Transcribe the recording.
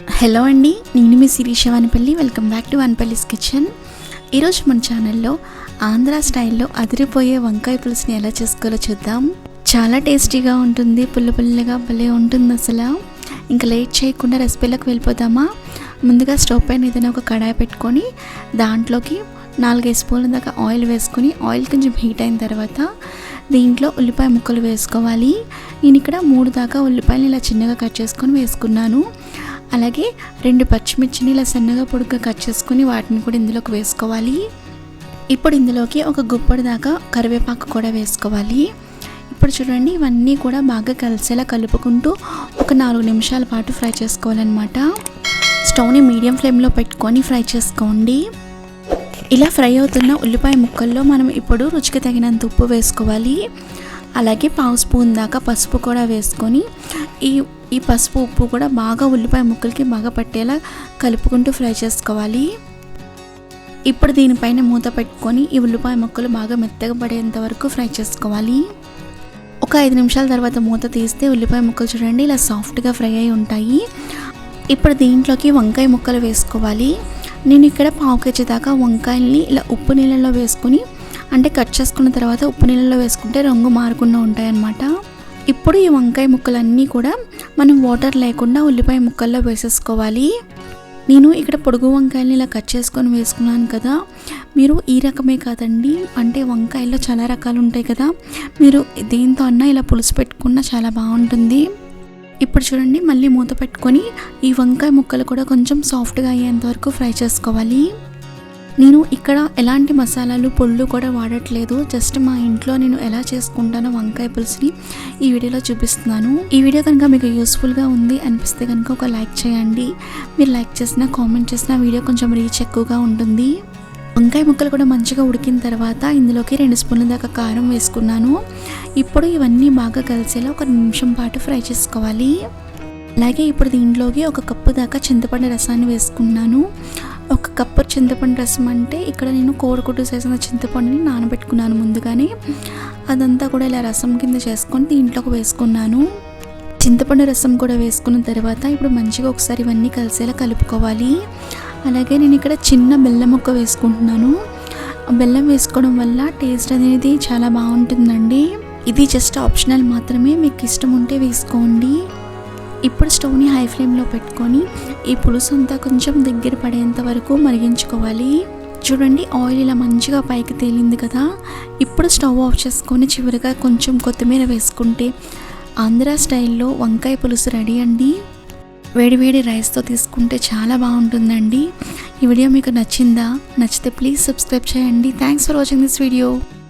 Hello అండి నేను మీ Sirisha Vanapalli welcome back to Vanapalli's kitchen ఈరోజు మన ఛానల్లో ఆంధ్ర స్టైల్లో అదిరిపోయే వంకాయ పులుసుని ఎలా చేసుకోవాలో చూద్దాం. చాలా టేస్టీగా ఉంటుంది పుల్ల పుల్లగా భలే ఉంటుంది అసలు. ఇంకా లేట్ చేయకుండా రెసిపీలోకి వెళ్ళిపోదామా? ముందుగా స్టవ్ పైన ఏదైనా ఒక కడాయి పెట్టుకొని దాంట్లోకి నాలుగైదు స్పూన్ల దాకా ఆయిల్ వేసుకొని ఆయిల్ కొంచెం హీట్ అయిన తర్వాత దీంట్లో ఉల్లిపాయ ముక్కలు వేసుకోవాలి. నేను ఇక్కడ మూడు దాకా ఉల్లిపాయలు ఇలా చిన్నగా కట్ చేసుకొని వేసుకున్నాను. అలాగే రెండు పచ్చిమిర్చిని ఇలా సన్నగా పొడుగ్గా కట్ చేసుకొని వాటిని కూడా ఇందులోకి వేసుకోవాలి. ఇప్పుడు ఇందులోకి ఒక గుప్పడి దాకా కరివేపాకు కూడా వేసుకోవాలి. ఇప్పుడు చూడండి ఇవన్నీ కూడా బాగా కలిసేలా కలుపుకుంటూ ఒక నాలుగు నిమిషాల పాటు ఫ్రై చేసుకోవాలన్నమాట. స్టవ్ని మీడియం ఫ్లేమ్లో పెట్టుకొని ఫ్రై చేసుకోండి. ఇలా ఫ్రై అవుతున్న ఉల్లిపాయ ముక్కల్లో మనం ఇప్పుడు రుచికి తగినంత ఉప్పు వేసుకోవాలి. అలాగే పావు స్పూన్ దాకా పసుపు కూడా వేసుకొని ఈ ఈ పసుపు ఉప్పు కూడా బాగా ఉల్లిపాయ ముక్కలకి బాగా పట్టేలా కలుపుకుంటూ ఫ్రై చేసుకోవాలి. ఇప్పుడు దీనిపైన మూత పెట్టుకొని ఈ ఉల్లిపాయ ముక్కలు బాగా మెత్తగా పడేంత వరకు ఫ్రై చేసుకోవాలి. ఒక ఐదు నిమిషాల తర్వాత మూత తీస్తే ఉల్లిపాయ ముక్కలు చూడండి ఇలా సాఫ్ట్గా ఫ్రై అయి ఉంటాయి. ఇప్పుడు దీంట్లోకి వంకాయ ముక్కలు వేసుకోవాలి. నేను ఇక్కడ పావు కేజీ దాకా వంకాయల్ని ఇలా ఉప్పు నీళ్ళలో వేసుకొని అంటే కట్ చేసుకున్న తర్వాత ఉప్పు నీళ్ళలో వేసుకుంటే రంగు మారకుండా ఉంటాయన్నమాట. ఇప్పుడు ఈ వంకాయ ముక్కలన్నీ కూడా మనం వాటర్ లేకుండా ఉల్లిపాయ ముక్కల్లో వేసేసుకోవాలి. నేను ఇక్కడ పొడుగు వంకాయని ఇలా కట్ చేసుకొని వేసుకున్నాను కదా. మీరు ఈ రకమే కాదండి. అంటే వంకాయల్లో చాలా రకాలు ఉంటాయి కదా. మీరు దేంతో అన్నా ఇలా పులుసు పెట్టుకున్నా చాలా బాగుంటుంది. ఇప్పుడు చూడండి మళ్ళీ మూత పెట్టుకొని ఈ వంకాయ ముక్కలు కూడా కొంచెం సాఫ్ట్గా అయ్యేంత వరకు ఫ్రై చేసుకోవాలి. నేను ఇక్కడ ఎలాంటి మసాలాలు పొళ్ళు కూడా వాడట్లేదు. జస్ట్ మా ఇంట్లో నేను ఎలా చేసుకుంటానో వంకాయ పులుసుని ఈ వీడియోలో చూపిస్తున్నాను. ఈ వీడియో కనుక మీకు యూస్ఫుల్గా ఉంది అనిపిస్తే కనుక ఒక లైక్ చేయండి. మీరు లైక్ చేసిన కామెంట్ చేసిన వీడియో కొంచెం రీచ్ ఎక్కువగా ఉంటుంది. వంకాయ ముక్కలు కూడా మంచిగా ఉడికిన తర్వాత ఇందులోకి రెండు స్పూన్ల దాకా కారం వేసుకున్నాను. ఇప్పుడు ఇవన్నీ బాగా కలిసేలా ఒక నిమిషం పాటు ఫ్రై చేసుకోవాలి. అలాగే ఇప్పుడు దీంట్లోకి ఒక కప్పు దాకా చింతపండు రసాన్ని వేసుకున్నాను. ఒక కప్పు చింతపండు రసం అంటే ఇక్కడ నేను కోరకుట్టు చేసిన చింతపండుని నానబెట్టుకున్నాను ముందుగానే. అదంతా కూడా ఇలా రసం కింద చేసుకొని దీంట్లోకి వేసుకున్నాను. చింతపండు రసం కూడా వేసుకున్న తర్వాత ఇప్పుడు మంచిగా ఒకసారి ఇవన్నీ కలిసేలా కలుపుకోవాలి. అలాగే నేను ఇక్కడ చిన్న బెల్లం ముక్క వేసుకుంటున్నాను. బెల్లం వేసుకోవడం వల్ల టేస్ట్ అనేది చాలా బాగుంటుందండి. ఇది జస్ట్ ఆప్షనల్ మాత్రమే. మీకు ఇష్టం ఉంటే వేసుకోండి. ఇప్పుడు స్టవ్ని హై ఫ్లేమ్లో పెట్టుకొని ఈ పులుసు అంతా కొంచెం దగ్గర పడేంత వరకు మరిగించుకోవాలి. చూడండి ఆయిల్ ఇలా మంచిగా పైకి తేలింది కదా. ఇప్పుడు స్టవ్ ఆఫ్ చేసుకొని చివరిగా కొంచెం కొత్తిమీర వేసుకుంటే ఆంధ్ర స్టైల్లో వంకాయ పులుసు రెడీ అండి. వేడివేడి రైస్తో తీసుకుంటే చాలా బాగుంటుందండి. ఈ వీడియో మీకు నచ్చిందా? నచ్చితే ప్లీజ్ సబ్స్క్రైబ్ చేయండి. Thanks for watching this video